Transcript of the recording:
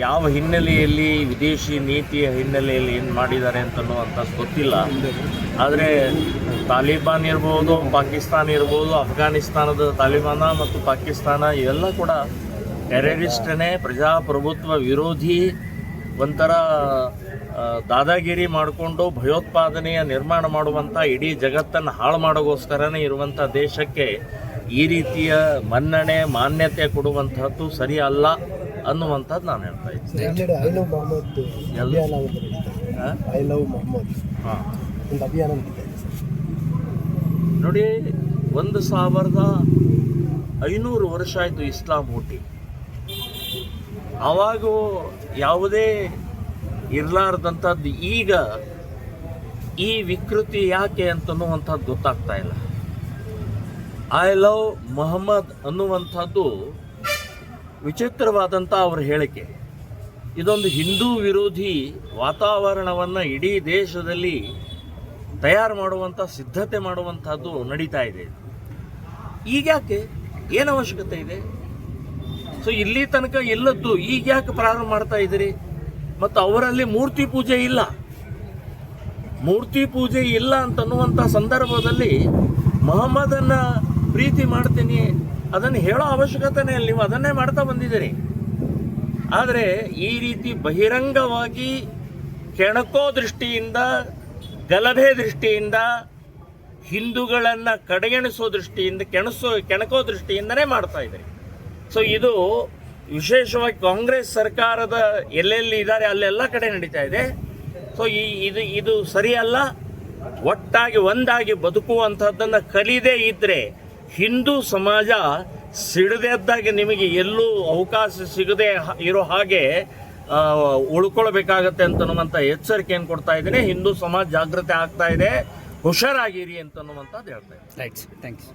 ಯಾವ ಹಿನ್ನೆಲೆಯಲ್ಲಿ ವಿದೇಶಿ ನೀತಿಯ ಹಿನ್ನೆಲೆಯಲ್ಲಿ ಏನು ಮಾಡಿದ್ದಾರೆ ಅಂತನ್ನುವಂಥ ಗೊತ್ತಿಲ್ಲ. ಆದರೆ ತಾಲಿಬಾನ್ ಇರ್ಬೋದು, ಪಾಕಿಸ್ತಾನ ಇರ್ಬೋದು ಅಫ್ಘಾನಿಸ್ತಾನದ ತಾಲಿಬಾನ ಮತ್ತು ಪಾಕಿಸ್ತಾನ ಇವೆಲ್ಲ ಕೂಡ ಟೆರರಿಸ್ಟನೇ ಪ್ರಜಾಪ್ರಭುತ್ವ ವಿರೋಧಿ ಒಂಥರ ದಾದಾಗಿರಿ ಮಾಡಿಕೊಂಡು ಭಯೋತ್ಪಾದನೆಯ ನಿರ್ಮಾಣ ಮಾಡುವಂಥ ಇಡೀ ಜಗತ್ತನ್ನು ಹಾಳು ಮಾಡೋಗೋಸ್ಕರನೇ ಇರುವಂಥ ದೇಶಕ್ಕೆ ಈ ರೀತಿಯ ಮನ್ನಣೆ, ಮಾನ್ಯತೆ ಕೊಡುವಂಥದ್ದು ಸರಿ ಅಲ್ಲ ಅನ್ನುವಂಥದ್ದು ನಾನು ಹೇಳ್ತಾ ಇದ್ದೀನಿ. ನೋಡಿ ಒಂದು ಸಾವಿರದ ಐನೂರು ವರ್ಷ ಆಯಿತು ಇಸ್ಲಾಂ ಹುಟ್ಟಿ ಆವಾಗ ಯಾವುದೇ ಇರಲಾರ್ದಂಥದ್ದು ಈಗ ಈ ವಿಕೃತಿ ಯಾಕೆ ಅಂತನ್ನುವಂಥದ್ದು ಗೊತ್ತಾಗ್ತಾ ಇಲ್ಲ. ಐ ಲವ್ ಮೊಹಮ್ಮದ್ ಅನ್ನುವಂಥದ್ದು ವಿಚಿತ್ರವಾದಂಥ ಅವರ ಹೇಳಿಕೆ. ಇದೊಂದು ಹಿಂದೂ ವಿರೋಧಿ ವಾತಾವರಣವನ್ನು ಇಡೀ ದೇಶದಲ್ಲಿ ತಯಾರು ಮಾಡುವಂಥ ಸಿದ್ಧತೆ ಮಾಡುವಂಥದ್ದು ನಡೀತಾ ಇದೆ. ಈಗ ಯಾಕೆ? ಏನು ಅವಶ್ಯಕತೆ ಇದೆ? ಸೊ ಇಲ್ಲಿ ತನಕ ಎಲ್ಲದ್ದು ಈಗ ಯಾಕೆ ಪ್ರಾರಂಭ ಮಾಡ್ತಾ ಇದ್ದೀರಿ? ಮತ್ತು ಅವರಲ್ಲಿ ಮೂರ್ತಿ ಪೂಜೆ ಇಲ್ಲ. ಮೂರ್ತಿ ಪೂಜೆ ಇಲ್ಲ ಅಂತನ್ನುವಂಥ ಸಂದರ್ಭದಲ್ಲಿ ಮೊಹಮ್ಮದನ್ನು ಪ್ರೀತಿ ಮಾಡ್ತೀನಿ ಅದನ್ನು ಹೇಳೋ ಅವಶ್ಯಕತೆನೇ ಇಲ್ಲ. ನೀವು ಅದನ್ನೇ ಮಾಡ್ತಾ ಬಂದಿದ್ದೀರಿ. ಆದರೆ ಈ ರೀತಿ ಬಹಿರಂಗವಾಗಿ ಕೆಣಕೋ ದೃಷ್ಟಿಯಿಂದ, ಗಲಭೆ ದೃಷ್ಟಿಯಿಂದ, ಹಿಂದೂಗಳನ್ನು ಕಡೆಗಣಿಸೋ ದೃಷ್ಟಿಯಿಂದ, ಕೆಣಸೋ, ಕೆಣಕೋ ದೃಷ್ಟಿಯಿಂದನೇ ಮಾಡ್ತಾ ಇದ್ದಾರೆ. ಸೊ ಇದು ವಿಶೇಷವಾಗಿ ಕಾಂಗ್ರೆಸ್ ಸರ್ಕಾರದ ಎಲ್ಲೆಲ್ಲಿ ಇದ್ದಾರೆ, ಅಲ್ಲೆಲ್ಲ ಕಡೆ ನಡೀತಾ ಇದೆ. ಸೊ ಈ, ಇದು ಇದು ಸರಿಯಲ್ಲ. ಒಟ್ಟಾಗಿ ಒಂದಾಗಿ ಬದುಕುವಂಥದ್ದನ್ನು ಕಲಿದೇ ಇದ್ದರೆ ಹಿಂದೂ ಸಮಾಜ ಸಿಡದೆದ್ದಾಗ ನಿಮಗೆ ಎಲ್ಲೂ ಅವಕಾಶ ಸಿಗದೆ ಇರೋ ಹಾಗೆ ಉಳ್ಕೊಳ್ಬೇಕಾಗತ್ತೆ ಅಂತನ್ನುವಂಥ ಎಚ್ಚರಿಕೆಯನ್ನು ಕೊಡ್ತಾ ಇದ್ದೀನಿ. ಹಿಂದೂ ಸಮಾಜ ಜಾಗೃತಿ ಆಗ್ತಾ ಇದೆ. ಹುಷಾರಾಗಿರಿ ಅಂತನ್ನುವಂಥದ್ದು ಹೇಳ್ತಾ ಇದ್ದೀನಿ. Right thanks